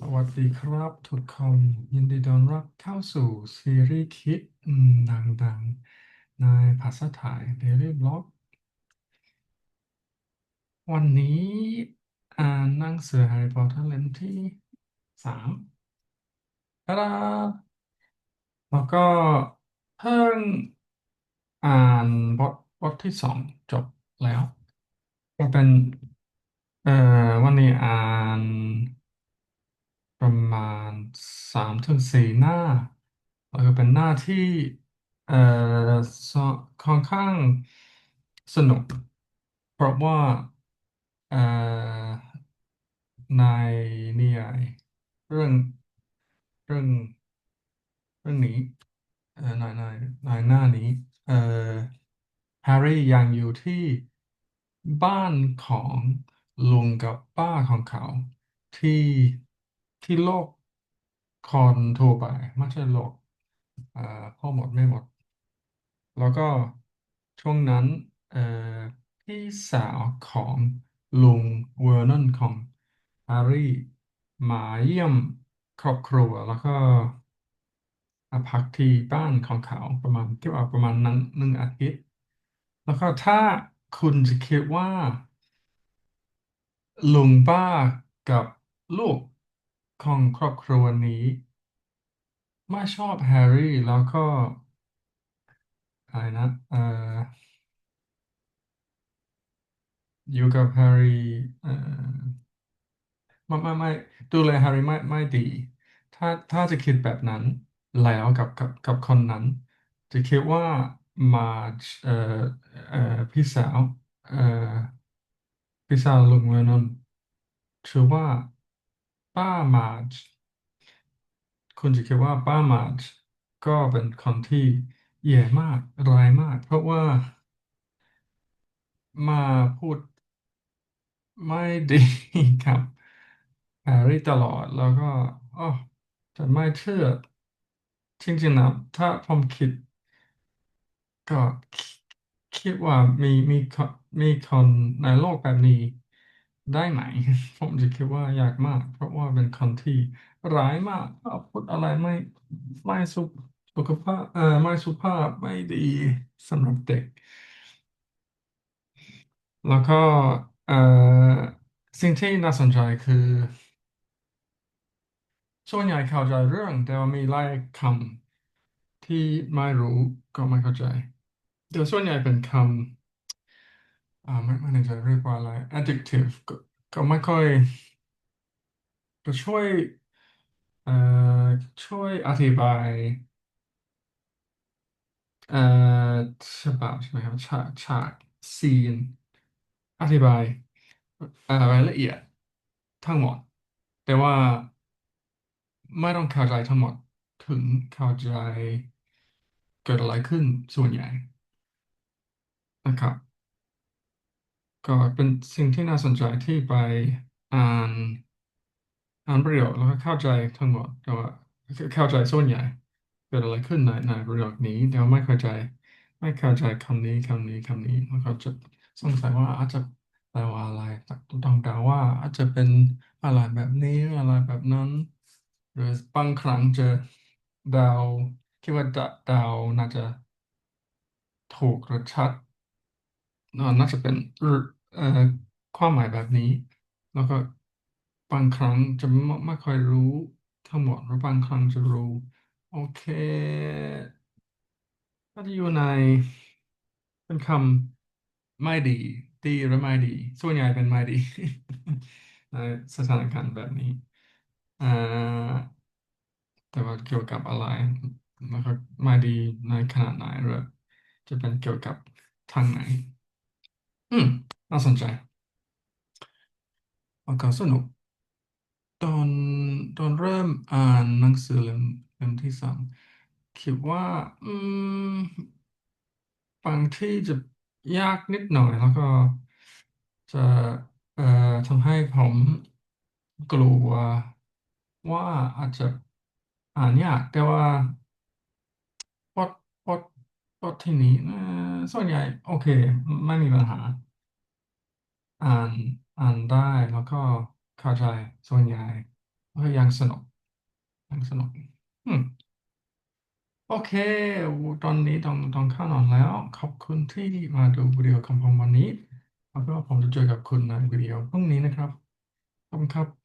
สวัสดีครับทุกคนยินดีต้อนรับเข้าสู่ซีรีส์คิดอืมดังๆ ในภาษาไทย Daily Blog วันนี้อ่านหนังสือ Harry Potter เล่มที่สามตาดาแล้วก็เพิ่งอ่านบทบทที่สองจบแล้ว ก็เป็นเอ่อวันนี้อ่าน สามถึงสี่หน้าแล้วก็เป็นหน้าที่เอ่อสค่อนข้างสนุก เพราะว่าเอ่อในนิยายเรื่องเรื่องเรื่องนี้เอ่อในในในหน้านี้เอ่อแฮร์รี่ยังอยู่ที่บ้านของลุงกับป้าของเขาที่ที่โลก คอนโทรไปไม่ใช่โลกอ่อพ่อหมดไม่หมด แล้วก็ช่วงนั้นเอ่อพี่สาวของลุงเวอร์นอนของฮร์รี่มาเยี่ยมครอบครัวแล้วก็พักที่บ้านของเขาประมาณที่ว่าประมาณนั้นหนึ่งอาทิตย์ แล้วก็ถ้าคุณจะคิดว่าลุงป้ากับลูก ของครอบครัวนี้ไม่ชอบแฮร์รี่แล้วก็อะไรนะเอ่ออยู่กับแฮร์รี่เอ่อไม่ไม่ไม่ดูแลแฮร์รี่ไม่ไม่ดี ถ้าถ้าจะคิดแบบนั้นแล้วกับกับกับคนนั้น จะคิดว่ามาเอ่อเอ่อพี่สาวเอ่อพี่สาวลุงเวนนนชื่อว่า ป้ามาร์จคุณจะคิดว่าป้ามาร์จก็เป็นคนที่แย่มากร้ายมาก เพราะว่า มาพูดไม่ดีครับแฮร์รี่ตลอดแล้วก็อ๋อจะไม่เชื่อ จริงๆนะถ้าผมคิด ก็คิดว่ามีมีมีคนในโลกแบบนี้ ได้ไหม ผมจะคิดว่ายากมาก เพราะว่าเป็นคนที่ร้ายมากชอบพูดอะไรไม่ไม่สุสุขภาพเอ่อไม่สุภาพไม่ดีสำหรับเด็ก แล้วก็เอ่อสิ่งที่น่าสนใจคือส่วนใหญ่เข้าใจเรื่อง แต่ว่ามีหลายคำที่ไม่รู้ก็ไม่เข้าใจเดี๋ยวส่วนใหญ่เป็นคำ อ่าไม่ไม่แน่ใจเรียกว่าอะไร adjective ก็ก็ไม่ค่อยก็ช่วยเอ่อช่วยอธิบายเอ่อฉบับใช่ไหมครับฉากฉากซีน อธิบายเอ่อรายละเอียดทั้งหมด แต่ว่าไม่ต้องเข้าใจทั้งหมดถึงเข้าใจเกิดอะไรขึ้นส่วนใหญ่นะครับ ก็เป็นสิ่งที่น่าสนใจที่ไปอ่านอ่านประโยคแล้วก็เข้าใจทั้งหมดแต่ว่าเข้าใจส่วนใหญ่เกิดอะไรขึ้นในในประโยคนี้เดี๋ยวไม่เข้าใจ ไม่เข้าใจคำนี้คำนี้คำนี้แล้วก็จะสงสัยว่าอาจจะแปลว่าอะไรต้องเดาว่าอาจจะเป็นอะไรแบบนี้อะไรแบบนั้น หรือบางครั้งจะเดาคิดว่าเดาเดาน่าจะถูกหรือชัด น่าน่าจะเป็นเอ่อความหมายแบบนี้ แล้วก็บางครั้งจะไม่ไม่ค่อยรู้ทั้งหมดหรือบางครั้งจะรู้ โอเคก็จะอยู่ในเป็นคำไม่ดี ดีหรือไม่ดี ส่วนใหญ่เป็นไม่ดี ในสถานการณ์แบบนี้อ่าแต่ว่าเกี่ยวกับอะไรนะครับมาดีในขนาดไหนหรือจะเป็นเกี่ยวกับทางไหน อืม น่าสนใจแล้วก็สนุก ตอนตอนเริ่มอ่านหนังสือเล่มเล่มที่สามคิดว่า อืม บางที่จะยากนิดหน่อย แล้วก็จะเอ่อทำให้ผมกลัวว่าอาจจะอ่านยาก แต่ว่าพอดพอ ดพอดทีนี้ส่วนใหญ่ โอเค ไม่มีปัญหา อ่านอ่านได้แล้วก็เข้าใจส่วนใหญ่เออยังสนุกยังสนุกอืมโอเค ตอนนี้ต้องต้องเข้านอนแล้ว ขอบคุณที่มาดูวิดีโอของผมวันนี้แล้วก็ผมจะเจอกับคุณในวิดีโอพรุ่งนี้นะครับขอบคุณครับ